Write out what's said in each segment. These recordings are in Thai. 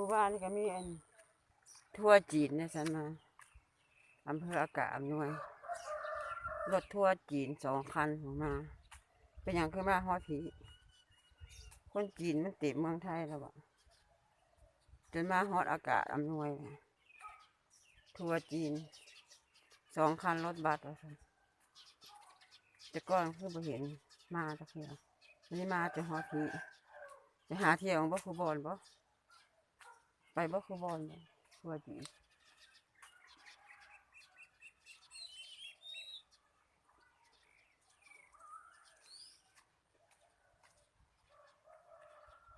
หมู่บ้านนี่ก็มีอันทั่วจีนนี่ยสันมาอำเภออากาศอำนวยรถทั่วจีนสองคันออกมา เป็นอย่างคือมาฮอดผีคนจีนมันติดเมืองไทยแล้วบ่จนมาฮอดอากาศอำนวยทัวจีนสองคันรถบัสว่าซั่นแต่ก่อนคือบ่เห็นมาตะเคียววันนี้มาจะฮอดผีจะหาเที่ยวบ่คูบอลบ่ ไปบ่คูบอลบ่ทัวร์จีน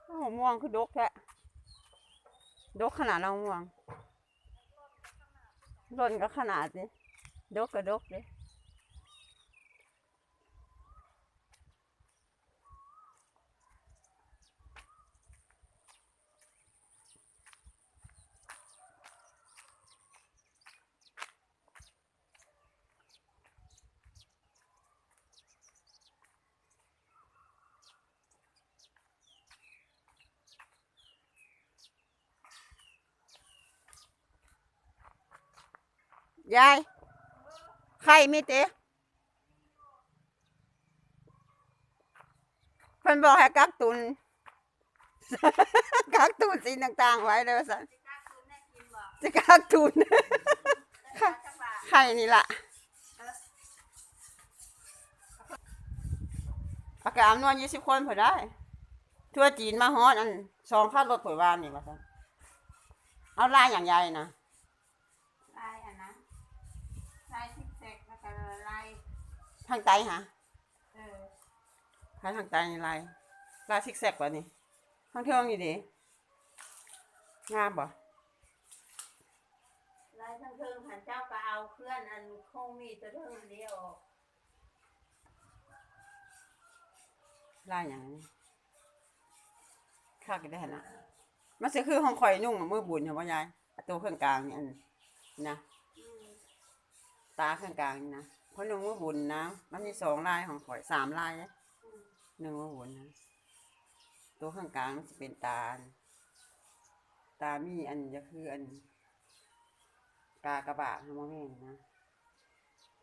โอ้ม่วงคือดกแท้ดกขนาดเราม่วงร่นก็ขนาดนี้ดกก็ดกเลย ยายไข่มีเตะเพิ่นบอกให้กักตุน กักตุนสิ่งต่าง ๆ ไว้เลยว่าสันจะกักตุนไข่นี่ล่ะอากาศอำนวลยี่สิบคนพอได้ ทั่วจีนมาฮอดอันสองคันรถผลวานนี่ว่าสันเอาลายอย่างใหญ่นะ ลายอันนั้นลายซิกแซกแล้วก็ลาย ทางใต้ฮะเออลายทางใต้นี่ลายลายซิกแซกกว่านี่ทางเทิงนี่ดิงามบ่ลายทั้งเทิงหันเจ้าก็เอาเคลื่อนอันคงมีแตัวเทิงอันเดียวออกลายอย่างนี้ข้าก็ได้หั่นนะมันสิคือของข่อยนุ่งมือบุญเหรอว่ายายอันตัวเครื่องกลางนี่อันนี้นะ อืม ตาเครื่องกลางนี่นะเพ ราะนุ่งมือบุญนะ มันมีสองลายของข่อยสามลายนะอืมหนึ่งมือบุญนะ ตัวเครื่องกลางมันจะเป็นตาอันตามีอันจะคืออันตากระบะทำมาแม่นนะ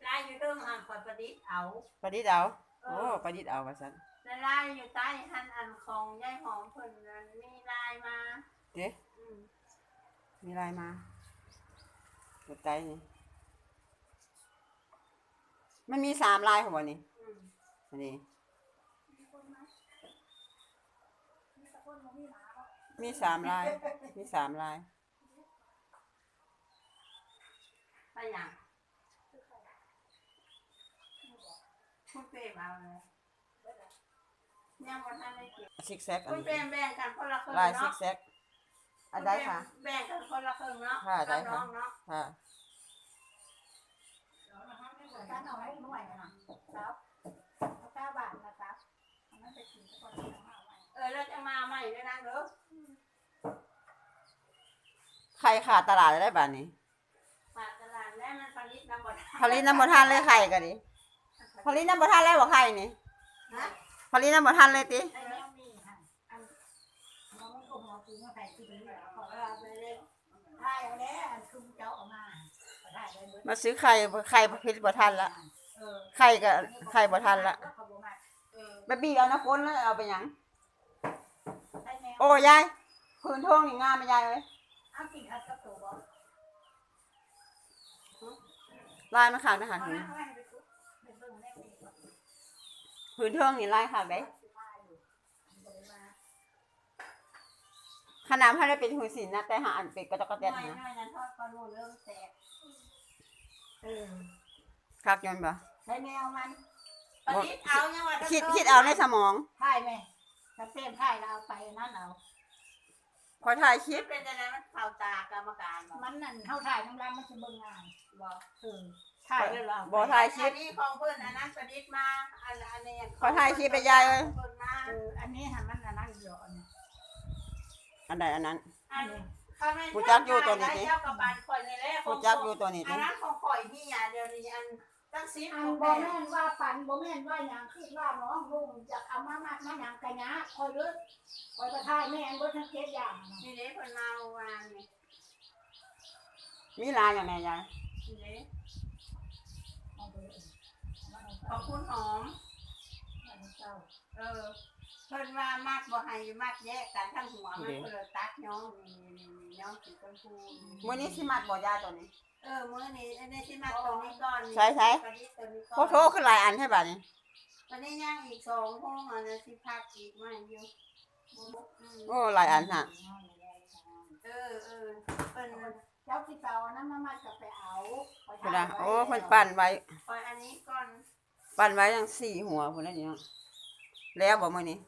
ลายอยู่เทิงอันคอยประดิษฐ์เอาประดิษฐ์เอาโอ้ประดิษฐ์เอาว่าซั่นและลายอยู่ใต้หันอันของยายหอมเพิ่นนั้นมีลายมาเด้อืมมีลายมาตัวใจนี่ มันมีสามลายของวันนี้อืมอันนี้ มีสามลาย มีสามลาย ไปหยังคุณเปรมเอาเลยยังบ่ทันได้เก็บซิกแซกอันคุณเปรนี้มแบ่งกันคนละครึ่งลายซิเนาะกแซกอันใดค่ะ แบ่งกันคนละครึ่งเนาะค่ะได้กับค่ะ น้องเนาะค่ะถ้าหน่อยหน่ว เออเราจะมาใหม่ด้วยนะเด้อไข่ขาดตลาดได้บ้านนี้ฝากตลาดแล้วมันผลิตน้ำบดผลิตน้ำบทานเลยไข่กันดิผลิตน้ำบทานเลยบอกไข่นี่นะผลิตน้ำบทานเลยติไอ้แมวมีค่ะอันเราไม่คงเอาคืนมาใส่ที่นี่ขอเราไปเลยถ่ายเอาแล้วอันคือเจ้าออกมาถ่ายได้เบิดมาซื้อไข่ไข่ผลิตบทานละเออไข่กับไข่บทานละเขาบอกมาเออ ไปบีเอาน้ำก้นแล้วเอาไปหยัง ใช่แมวโอ้ยายพื้นทองนี่งามไหมยายเอ้ยเอากินอัดกระตูบอกลายมันขาดทหารเอาหืนไว้ไปทุกเป็นเบิ่งได้ปีก่อนพื้นทองนี่ลายขาดได้ถ่ายอยู่บ่ได้มาขนาดให้ได้เป็นหูสินนะแต่หาอันเป็นกระจกกระหเด็ดน่อยนะหน่อยนั้นทอดปลาโลเริ่มแตกเออคักยนบ่ใช่แมวมัน ผลิตเอายังว่าคิดคิดเอาในสมอง ถ่ายไหมถ้าเต้นถ่ายแล้วเอาไปนั่นเอา พอถ่ายคคิลิดปเป็นอะไรมันข่าวตากรรมการบอกมันนั่นเท่าถ่ายทั้งรำมันจะเบิ่งงานบอกเออถ่ายเลยเหรอบ่ถ่ายคลิอัปนนี้ของเพื่อนอันนั้นผลิตมาอันอันนี้ขอถ่ายคลิปไปยายเอ้ยเพิ่นมาเอออันนี้หันมันอันนั้นอยู่อันนี้อันใดอันนั้น อันเขาไม่ผู้จักอยู่ตัวนี้สิ เจ้ากับบานข่อยนี่แหละกูจักอยู่ตัวนี้อัดินนั้นของข่อยนี่อะเดี๋ยวนี้อัน ตั้งซิอันบ่แม่แม่นว่าฝันบ่แม่นว่าหยังคิดว่าน้องลุงจะเอามามามาหยังกันยะคอยเด้อคอยกระทายแม่นเบิดทั้งเจ็ดอย่างนะนี่เด้เพิ่นมาไว้มีลายอย่างไรยายนี่เอาไปเลยขอบคุณหอมเอาไปเจ้าเออ เพิ่นว่ามัดบ่ให้มัดแยกกันทั้งหัวมันเพิ่นเลยตัดย้อมนี่ย้อมสีชมพู มื้อนี้สิมัดบ่ยายตัวนี้ เออมื้อนี้อันนี้สิมัดตัวนี้ก่อนใช่ใช่ ตัวนี้ตัวนี้ก่โคอนโทรขึ้นหลายอันให้บัดนี้วันนี้ย่างอีกสองห้องอันนั้นสิพักอีกมาอยู่อืมโอ้หลายอันฮะเออเออเพิ่นเจ้าที่เก่าอันนั้นมามาจะไปเอาไปพุ่นถ่าน่ะยไว้โอ้เพิ่นปั่นไว้ปล่อยอันนี้ก่อนปั่นไว้ทั้งสี่หัวพุ่นนั่นนี่เนาะแล้วบ่มื้อนี้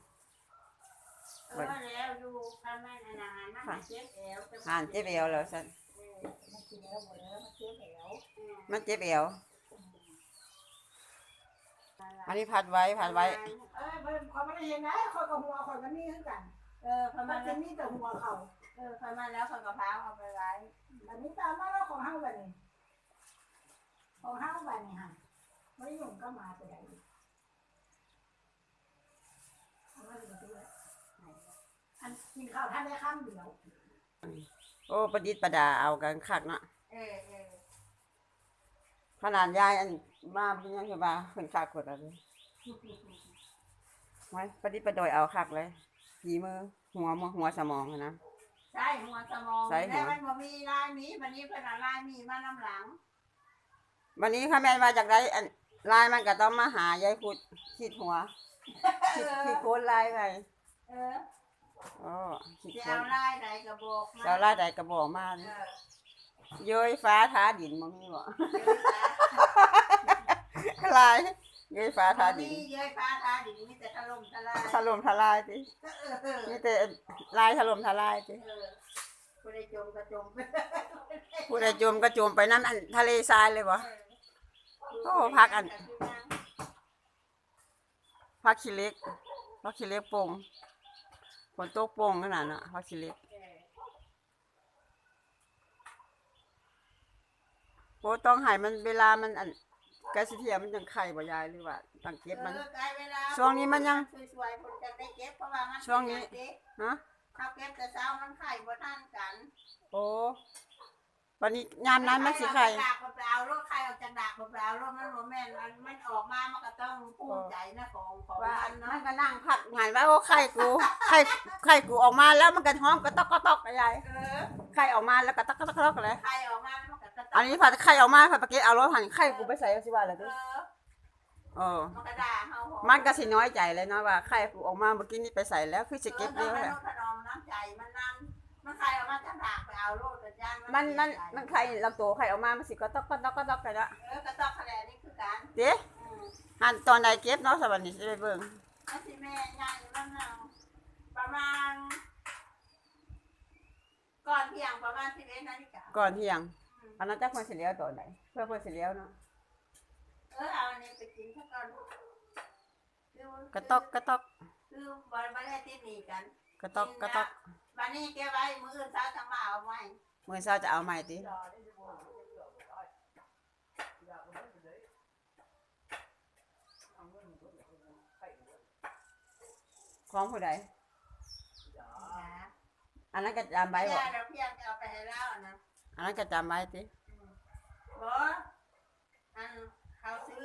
เออแล้วอยู่ข้างในอันนั้นมันมาเจ็บแอวจะห่านเจ็บเอวแล้วซั่นเออมัน กินแล้วหมดแล้วมันเชื่อแล้วเออมันเจ็บเอวอันนี้พัดไว้พัดไว้ เอ้ยเพิ่นเขาไม่ได้เห็นนะคอยกับหัวคอยกับนี่คือกันเออพอมัมานจะแล้วมีแต่หัวเขาเออพอมาแล้วเขากระเพราเอาไปไว้อันนี้ตามมาแล้วของเฮาบัดนี้ของเฮาบัดนี้ฮะไม่ยุ่งก็มาแต่ไหนเอาไว้ดูด้วยอันกินข้าวท่านได้ข้ามเดียว โอ้ประดิษฐ์ประดาเอากันคักเนาะเออเออขนาดยายอันมาเพิ่นยังสิว่าเพิ่นคักกดเอะไรไว้ประดิษฐ์ประดอยเอาคักเลยฝีมือหัวมือหัวสมองอะนะใช่หัวสมองใช่หัวแล้วมันบ่มีลายมีวันนี้เพิ่นเอาลายมีมาน้ำหลังวันนี้ข้าแม่นมาจากไรอันลายมันก็ต้องมาหายายขุดคิดหัวคิดคิดโคนลายไปเออ อ๋อคิดสิโคเอานลายใดก็บอกมาเจ้าลายใดกระบอกมาเอนี่อเย้ยฟ้าท้าดินมันมีบ่เดี๋ยวนะลายเย้ยฟ้าท้าดินมีเย้ยฟ้าทาดินมีแต่ถล่มทลายถล่มทลายติเออเออมีแต่ลายถล่มทลายติเออผู้ใดจมก็จมผู้ใดจมก็จมไปนั่นอันทะเลทรายเลยบ่ โอ้พักอัน พักขี้เหล็กพักขี้เหล็กโป่งฝ นตกโป่งขนาดน่ะพักขี้เหล็กเออโอ้ต้องให้มันเวลามันอันใกล้สิเทียมันจังไข่บ่ยายหรือว่าต้องเก็บมันเออใกล้เวลาช่วงนี้มันยังสวยๆผลจะได้เก็บเพราะว่ามันช่วงนี้เก็บฮะถ้าเก็บแต่เช้ามันไข่บ่ทันกัน โอ้ วันนี้ยามนั้นมันสิไข่ดามันไปเอารถไข่ออกจากดากมันไปเอารถมันบ่แม่นมันมันออกมามันก็ต้องภูมิใจนะของของว่ามันมัเนาะนก็นั่งพักงานว่าโอ้ไข่กูไข่ไข่กูออกมาแล้วมันก็ห้องกระตอกกระตอกอะยายเออไข่ออกมาแล้วกระตอกกระตอกกระตอกเลยไข่ออกมามันก็กระอันนี้ผัดไข่ออกมาผัดปลาเกตเอารถหันไข่กูไปใส่เอาสิว่าอะไรเอกูอเออมันก็ด่าเฮาหอมันก็สิน้อยใจเลยเนาะว่าไข่กูออกมาเมื่อกี้นี่ไปใส่แล้วคือสิเก็บเอเร็อวมันแหละถนอมน้ำใจมันนำ มันไข่ออกมาจากดากไปเอารถแต่ย่างมันมันเสียใจมันไข่ลำตัวไข่ออกมามันสิกระตอกกระตอกกระตอกกันละเออกระตอกคะแนนนี่คือการเด้อืมหันตอนใดเก็บเนาะสวัสดีสิไปเบิ่งนั่นสิแม่ย่างอยู่นั่นน่ะประมาณ ก่อนเที่ยงประมาณ11นาฬิกาก่อนเที่ยงอืมอันนั้นจะเพิ่นสิเลี้ยวตอนไหนเพื่อเพิ่นสิเลี้ยวเนาะเออเอาอันนี้ไปกินซะก่อนคือกระตอกกระตอกคือบ่บ่ได้ติดหนีกัน กระตอกกระตอก วันนี้แกไว้มื้ออื่นเช้าจะมาเอาไว้มื้อเช้าจะเอาใหม่ติของผู้ใดนะอันนั้นก็จำไว้เพีบ่ยงเราเพียงจะเอาไปให้แล้วนะอันนั้นก็จำไว้ติบ่อันเขาซื้อ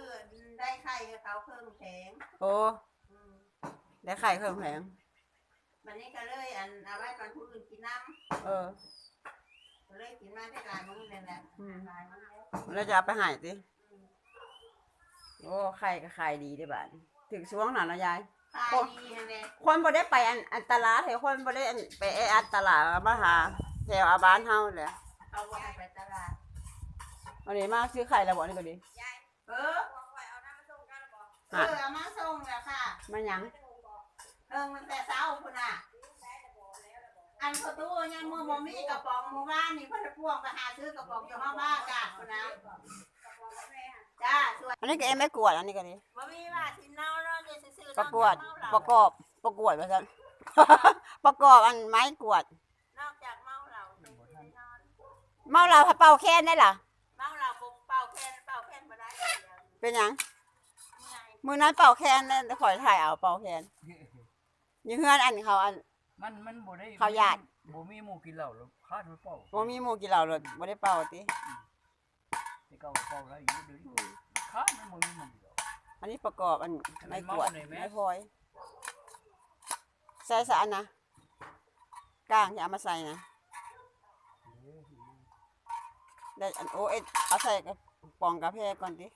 ได้ไข่กับเขาเครื่องแข็งโอ้ อืม ได้ไข่เครื่องแผง วันนี้ก็เลยอันเอาไว้ตอนผู้อื่นกินน้เออำก็เลยกินมาได้หลายมื้อเลยแหละอืม หลายมื้อแล้วแล้วจะเอาไปใหายติอืมโอ้ไข่ก็ไข่ดีได้อบาดนี้ถึงช่วงนั้นนะยาย ขายดีแน่คนบ่ได้ไปอันอันตลาดแถวคนบ่ได้อันไปแออัดตลาดมาหาแถวอาบ้านเฮาแหละๆเขาบ่ให้ไปตลาด วันนี้มาซื้อไข่แล้วบ่นี่ก็ดี เออเออเอามาส่งแล้วค่ะมันหยัง เออมันแต่เช้าพุ่นน่ะ อันประตูยังมือบ่มีกระป๋องหมู่บ้านนี่เพิ่นพวงไปหาซื้อกระป๋องอยู่ห้องบ้านกาดพุ่นนะจ้าสวยอันนี้ก็เอ็มไม่กวดอันนี้ก็ดีบ่มีว่าสิเนาเนาะจะซื้อๆประกวดนอกจากประกอบประกวดว่าซั่นประกอบอันไม้กวด นอกจากเมาเหล้าไปซื้อๆนอนเมาเราเป่าแค้นได้ล่ะเมาเหล้าบ่เป่าแค่นเป่าแค่นบ่ได้เดี๋ยวเป็นหยังเมื่อยมื้อนั้นเป่าแค้นนั่นขอยถ่ายเอาเป่าแค้น อยู่เฮือนอันเขาอัน มันมันบ่ได้เขาญาติ บ่มีหมู่กินเหล้าแล้วคาดมาเป่าบ่มีหมู่กินเหล้าเลยบ่ได้เป่าติที่เก่าเป่าแล้วอยู่เดี๋ยวนี้คาดมันบ่มีหมู่กินเหล้า อันนี้ประกอบอันอันนี้ไม่กวดเมาหน่อยไหม ไม่พลอยใส่สะอันนะก้างอย่าเอามาใส่นะได้อันโอเอ็ดเอาใส่กระป๋องกาแฟก่อนดิ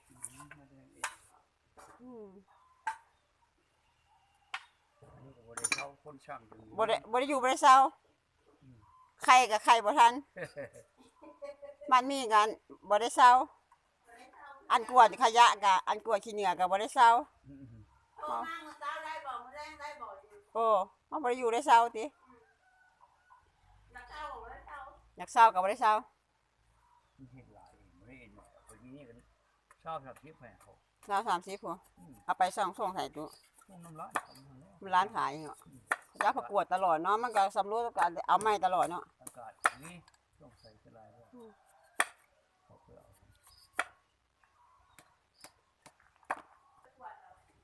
อืม อันนี้ก็บ่ได้เข้า คนช่างอยู่บ่ได้บ่ได้อยู่บ่ได้เศร้าใครกับใครบ่ทันมันมีกันบ่ได้เศร้า อันกวดขยะกะอันกวดขี้เหงื่อก็บ่ได้เศร้าโทรมาเมื่อเช้าได้บอกมื้อแรงได้บอกอยู่โอ้มันบ่ได้อยู่ได้เศร้าตินักเช้าบอกว่าเช้าอยากเศร้าก็บ่ได้เศร้ามันเฮ็ดหลายบ่ได้เห็นหน่อยคนนี้ก็ชอบสับทิพย์ให้เขาเศร้าสามสิบหัวเอาไปส่องส่งใส่ตู้ช่วงน้ำร้านทำมาแล้วมันร้านขายเหรอ จะประกวดตลอดเนาะมันก็สำรวจการเอาไม้ตลอดเนาะอากาศนี้ช่วงใส่สลายแล้วเขา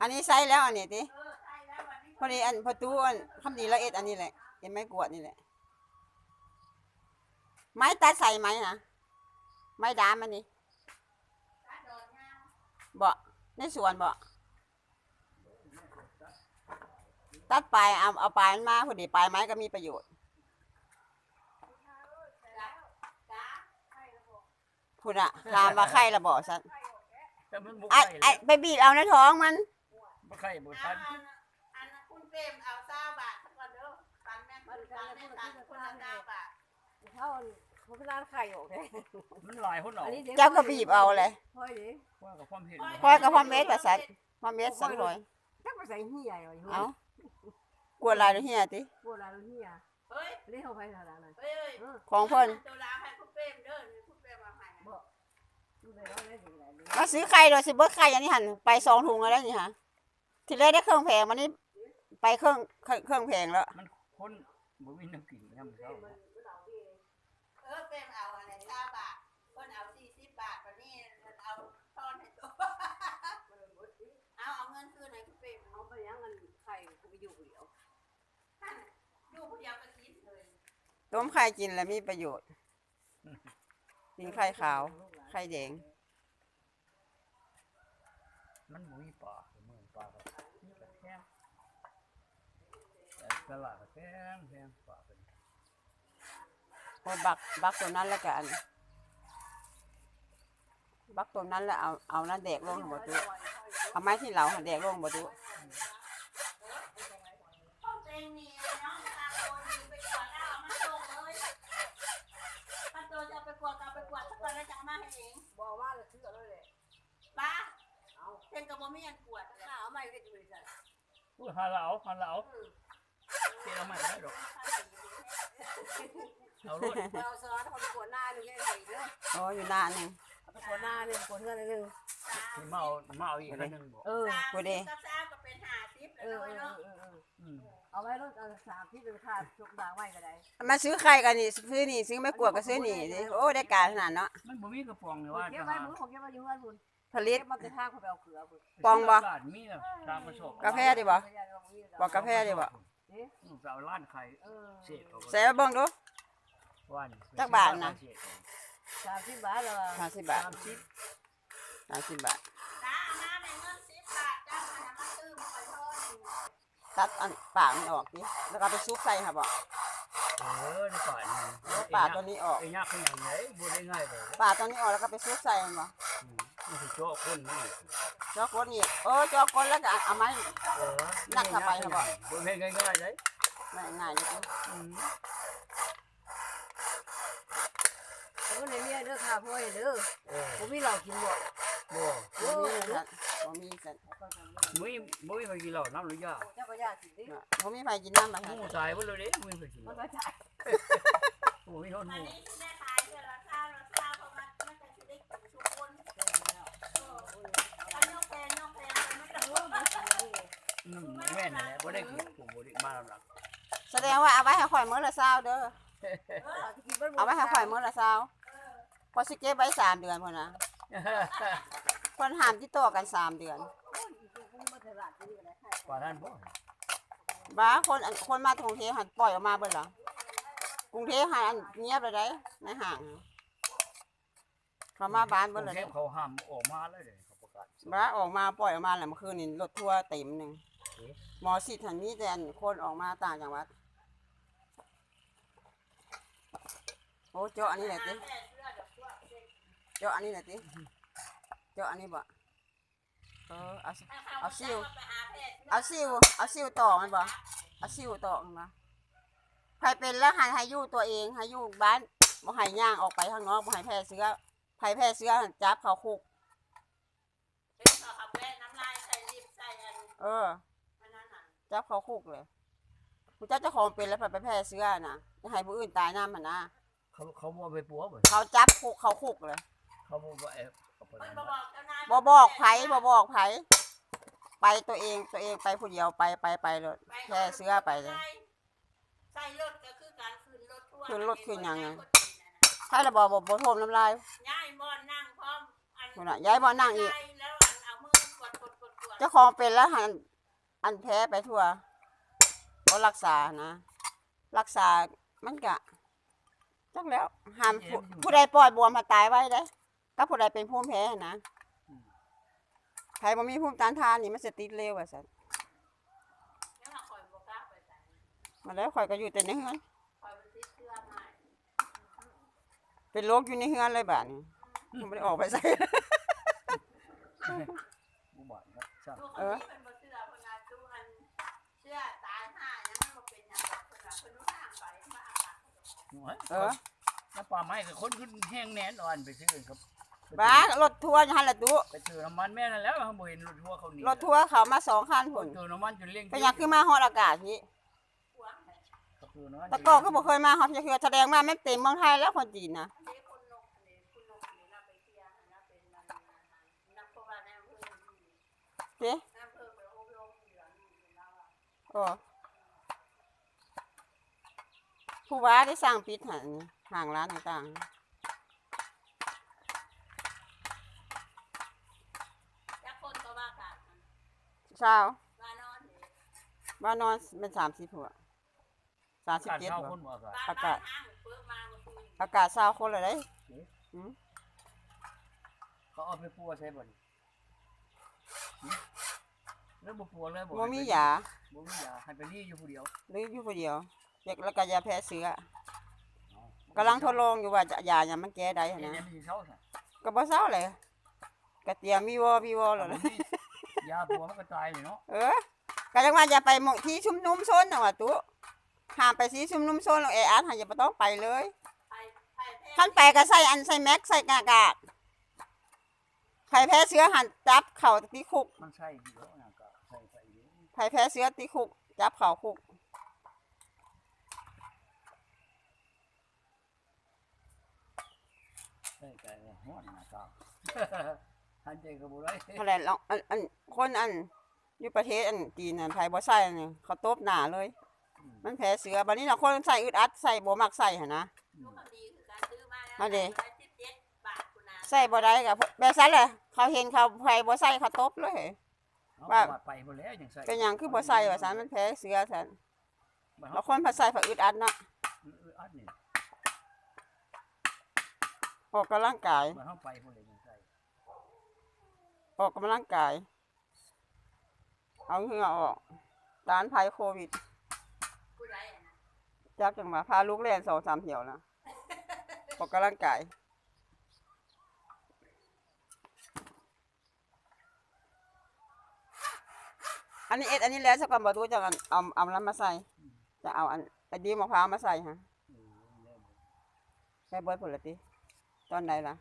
อันนี้ใส่แล้วอันนี้ติพอดีอันพอตู้อันคำดีละเอ็ดอันนี้แหละเอ็นไม้กวดนี่แหละ ไม้ตัดใส่ไหมนะไม้ดามอันนี้ตัดดอกยาวบ่ในสวนบ่ ตัดปลายเอาเอาปลายมันมาพอดีปลายไม้ก็มีประโยชน์จ้าจ้าพุ่นอะลามมาไข่ละบ่สันแต่มันบ่ไอ้ไข่ไอ้แล้วไปบีบเอาในท้องมันบ่ไข่บ่อัทันนอันคุณเปรมเอาเศร้าบาทก่อนเด้อปันแม่ปันแม่ปันคนละเก้าบาทเขาเขาเป็นร้านไข่ออกเลยมันหลายคนเอาอันนี้ดี๋ยวเจ้าก็บีบเอาเลยพ่อยดิว่ากับความเห็นพอยกับพ่อเม็ดว่าสันพ่อเม็ดสังร้อย จักไปใส่เหี่ยอยู่เอาก วดลายหรือเฮียติพวกเราเหี่ยเฮ้ยอันนี้เขาไปทางนั้นเฮ้ยเฮ้ยเออของเพิ่นตัวลาวให้คุณเปรมเด้อคุณเปรมเอาให้ดูไปแล้วได้ถึงไหนเลยมาซื้อไข่โดยสิเบิดไข่อันนี้หันไปสองถุงแล้วนี่ฮะทีแรกได้เครื่องแพงมันนี่ไปเครื่องเครื่องเครื่องแพงแล้ว มันคนบ่มีน้ำกินยามเช้า เออเปรมเอาอันไหนเก้าบาทเพิ่นเอาสี่สิบบาทวันนี้เอาทอนให้ตัวเอาเอาเงินคืนให้คุณเปรม เขาไปยังเงินไข่กูไปอยู่เดียว ท่านอยู่ผู้เดียวก็กินเลย ต้มไข่กินแล้วมีประโยชน์ กินไข่ขาว ไข่แดง มันบ่มีปลาเมืองปลาก็แพงแต่ตลาดก็แพงแพงปลาเป็นพอบักบักตัวนั้นแล้วก็อันบักตัวนั้นแล้วเอาเอานั่นแดกลงหมดตุเอาไม้ที่เหลาหันแดกลงหมดตุพ่อเต็งนี่น้องตาโตดีไปก ไปกวาดเอาไปกวาดสักวันแล้วจะเอามาให้เองบอกว่าเราซื้อเลยเลยป้าเต็งกับบ่มีอันกวดข้าวไม่ก็จะบริษัทอุ้ยหาละเอาหาละเอาเกี่ยวไม่ได้ดอกเอารถเราสอนเขาไปกวดหน้าหนึ่งไงเด้ออ๋ออยู่หน้าหนึ่งไปกวดหน้าหนึ่งกวดเงินหนึ่งที่มาเอามาเอาอีกอันหนึงบ่เออกูดีกับซาก็เป็นหาซิปเอเลอยเออเนาะเออเอออืม เอาไว้รถสามที่เป็นค่าชกด่างไว้ก็ได้มาซื้อไข่กันนี่ซื้อนี่ซื้อไม่กวดก็ซื้อนี่ดิโอ้ได้การขนาดเนาะมันบ่มีกระป๋องเลยว่าเก็บไว้มือของเก็บไว้อยู่เงินคุณผลิตเก็บมาแต่ทางเขาไปเอาเกลือคุณปองบ่ตลาดมีแล้วตามประสบกาแฟดิบ่บอกกาแฟดิบ่ลูกสาวร้านไข่เออเสียเขาใส่มาเบิ่งดูวันจักบาทนะสามสิบบาทเลยห้าสิบบาทสามสิบสามสิบบาท จ้าน้าในเงินสิบบาทจ้ามันมาซื้อมาคอยทอด ตัดอันปากมันออกดิแล้วก็เอาไปซุปใส่ค่ะบ่เออในป่านี่แล้วปากตัวนี้ออกไอ้ยากขนาดไหนบ่ได้ง่ายเลยปากตัวนี้ออกแล้วก็ไปซุปใส่มันบ่อืมมันคือโจ๊กคนนี่จอกคนอีกเออจอกคนแล้วก็เอาไม้เออนักเข้าไปครับบ่บ่แม่นง่ายๆเลยไม่ง่ายเลยอืมแล้วก็ในเมียเด้อค่ะพ่อเด้อเออผมมีเหล้ากินบ่บ่บ่มีสัตว์ บ่มีสัตว์มุ้ยมุ้ยไปกินเหล้าน้ำหรือยาเจ้าก็ยาสิดิบ่มีไผกินน้ำบ่หฮะมูตายบ่เลยเด้มุ้ยไปกินมันเหล้าก็ใช่โอ้ยคนหอันมูนี้ที่ได้ขายเดือนละเก้าละเก้าเพราะมันมันจะได้กินทุกคนเอออันยกแพงยกแพงไปมันจะรู้มันอืมแม่นนั่นแหละบ่ได้กินผมบ่ได้มาหลังแสดงว่าเอาไว้ให้ข่อยมื้อละเช้าเด้อ เอาไว้ให้ข่อยมื้อละเช้าพอสิเก็บไว้สามเดือนพุ่นน่ะ เพิ่นห้ามติดต่อกันสามเดือนกว่านั้นบ่บ้าคนอันคนมาท่องเที่ยวหันปล่อยออกมาเบิดเหรอรุงเทพหาอันเงียบเลยได้ในห้างเขามาบ้านกเบิ่รุเลยงเทพเขาห้ามออกมาเลยเลยเขาประกาศบ้าออกมาปล่อยออกมาแหละเมื่อคืนนี่รถทัวร์เต็มหนึ่งเอ๊ะหมอสิทธิ์ทันนี้แต่อันคนออกมาต่างจังหวัดโอ้เจาะอันนี้แหละติเจาะอันนี้แหละติ เจาะอันนี้บ่เออเอาสิเอาซิวเอาซิวเอาซิวต่อมันบ่เอาซิวต่อมันบ่ใครเป็นแล้วใหายให้อยู่ตัวเองให้อยู่บ้านบ่ให้ย่างออกไปข้างนอกบ่ให้แพร่เชื้อใครแพร่เชื้อหั่นจับเขาคุกเป็นต่อขับแว่น้ำลายใส่ลิปใส่อันเอออันนั้นน่ะจับเขาคุกเลยผู้เจ้าเจ้าของเป็นแล้วไปแพร่เชื้อน่ะจะให้ผู้อื่นตายน้ำมันนะเขาเขาบ่ไปปัวบ่เขาจับคุกเขาคุกเลยเขาบ่บ่เอฟเอาไป มันนั่นบ่น่ะบอกเจ้านายบ่บอกไผบ่บอกไผไปตัวเองตัวเองไปผู้เดียวไปไปไปเลยแพร่เชื้อไปเลย ใส่รถก็คือการขึ้นรถทัวร์ขึ้นรถขึ้นหยังไงย้ใช่ระบอบบ่โทมน้ำลายายบ่อนนั่งพร้อมอันนู่นน่ะย้ายบ่นั่งอีก ย้ายแล้วอันเอามือกดกดกดกดเจ้าของเป็นแล้วหันอันแพ้ไปทั่วบ่รักษานะ รักษามันกะจักแล้วห้ามผู้ผู้ใดปล่อยบวมมาตายไว้ได้ ถ้าผู้ใดเป็นภูมิแพ้นะใครบ่มีภูมิต้านทานนี่มันจะติดเร็วว่าซั่นแล้วมาคอยบ่กล้าไปใส่มาแล้วข่อยก็อยู่แต่ในเฮือนคอยไปติดเชื้อมาเป็นโรคอยู่ในเฮือนเลยบาดนี้บ่ได้ออกไปใส่บ่บ่ครับใช่ดูคนนี้เป็นบ่เชื้อเพิ่นว่าดูอันเชื้อตายห่ายังมันบ่เป็นหยังหรอกเพิ่นว่าเพิ่นรู้ทางไปมาอาบน้ำเออน้ำปลาไม้กับคนขึ้นแห้งแน่นอ่อนไปซื้อครับ บ้ารถทัวร์อยู่หั่นล่ะตุไปซื้อน้ำมันแม่นั่นแล้วเขาบ่เห็นรถทัวร์เขาหนีรถทัวร์เขามาสองคันคพุ่นนซื้อน้ำมันจนเลี้ยงเป็นหยังคือมาฮอดอากาศพี่หัวแม่เขาซื้อน้ำมันแต่ก่อนก็บ่เคยมาฮอดจักเทื่อแสดงว่าแม่นเต็มเมืองไทยแล้วคนจีนนะอันนี้คุณนกอันนี้คุณนกอันนี้เราไปเที่ยวอันนั้นเป็นอันนั้นนักเพราะว่าในอำเภอนี่เด้ในอำเภอไปอบรมเหลืองนี่เป็นเราอะโอ้ผู้ว่าได้สร้างปิดหันห่างร้านต่างจักคนก็ว่ากัน ๆ เช้าว่านอนนี่ว่านอนเป็นสามสิบหัวสามสิบการเจ็ดเช่าหัวคนบ่อากาศบ้านอากาศบ้นห้างเปิดมาเมื่อคืนอากาศเช้าคนเลยเด้เขาเอาไปปัวใช่บ่นี่หึแล้วบ่ปัวเลยบ่บ่มียาบ่มียาให้ไปรีอยู่ผู้เดียวหรืออยู่คนเดียวเด็กแล้วก็ยาแพ้เชื้อกำลังทดลองอยู่ว่าจะยาเนี่ยมันแก้ได้เฮ็ดนะหยังสิเช่าซะก็บ่เศร้าเลยก็เตรียมวีวอวีวอแล้วบ่นะมี ยาปัวมันก็ตายเลยเนาะเออก็จังว่าอย่าไปหมองที่ชุมนุมโซนน่ะว่าตุห้ามไปที่ชุมนุมโซนแล้วแออัดหาอย่าบ่ต้องไปเลยไปไปแพทย์ท่านไปก็ใส่อันใส่แม็กใส่กากากใครแพ้เชื้อหันจับเข่าติคุกมันใช่อยู่แล้วนะก็ใส่ใส่อยู่ใครแพ้เชื้อติคุก จับเข่าคุกใส่ใจฮ้อนนะก็ ทันใจก็บ่ได้อะไรลองอันอันคนอันอยู่ประเทศอันจีนอันไทยบ่ใส่อันนี้เขาตบหน้าเลย มันแพ้เชื้อบัดนี้น่ะคนใส่อึดอัดใส่บ่มักใส่หั่นนะลูกเขาดีคือการซื้อมาแล้วมาดิร้อยสิบเจ็ดบาทคุณนาใส่บ่ได้ก็แบบนั้นแหละเขาเห็นเขาไผบ่ใส่เขาตบเลยเอาว่าว่าไปบ่แล้วยังใส่เป็นหยังคือบ่ใส่ว่าซั่นมันแพ้เชื้อซั่นมันแล้วคนพอใส่ผักอึดอัดเนาะอัดนี่ออกกำลังกายมันเฮาไปบ่เลยยังใส่ ออกกำลังกาย เอาเหงื่อออกต้านภัยโควิดผู้ใดอะนะจักจังมาพาลูกเล่นสองสามเที่ยวนะออกกำลังกายอันนี้เอ็ดอันนี้แล้วสักก่อนบ่ตัวจะเอาเอาเอาน้ำมาใส่ จะเอาอันไอ้ดีมะพร้าวมาใส่ฮะเออแล้วใส่เบิดผลละติตอนใดล่ะ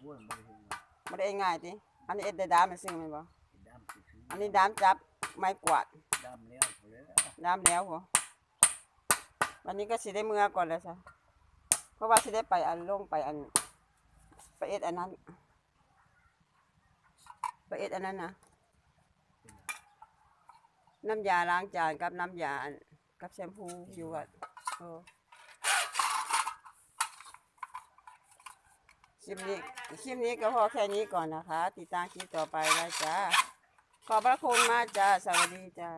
โอ้ยบ่ได้เห็นว่าไม่ได้ง่ายติ อันนี้เอ็ดได้ดามมันซึ่งแมันบ่ดำซื่อๆอันนี้ดามจับไม้กวาดดำแล้วพอแล้วดามแล้วหัววันนี้ก็สิได้เมื่อก่อนแล้วซะเพราะว่าสิได้ไปอันลงไปอันไปเอ็ดอันนั้นไปเอ็ดอันนั้นนะน้ำยาล้างจานกับน้ำยาอันกับแชมพูอยู่วัดโอ้ คลิปนี้คลิปนี้ก็พอแค่นี้ก่อนนะคะ ติดตามคลิปต่อไปได้จ้าขอบพระคุณมากจ้า สวัสดีจ้า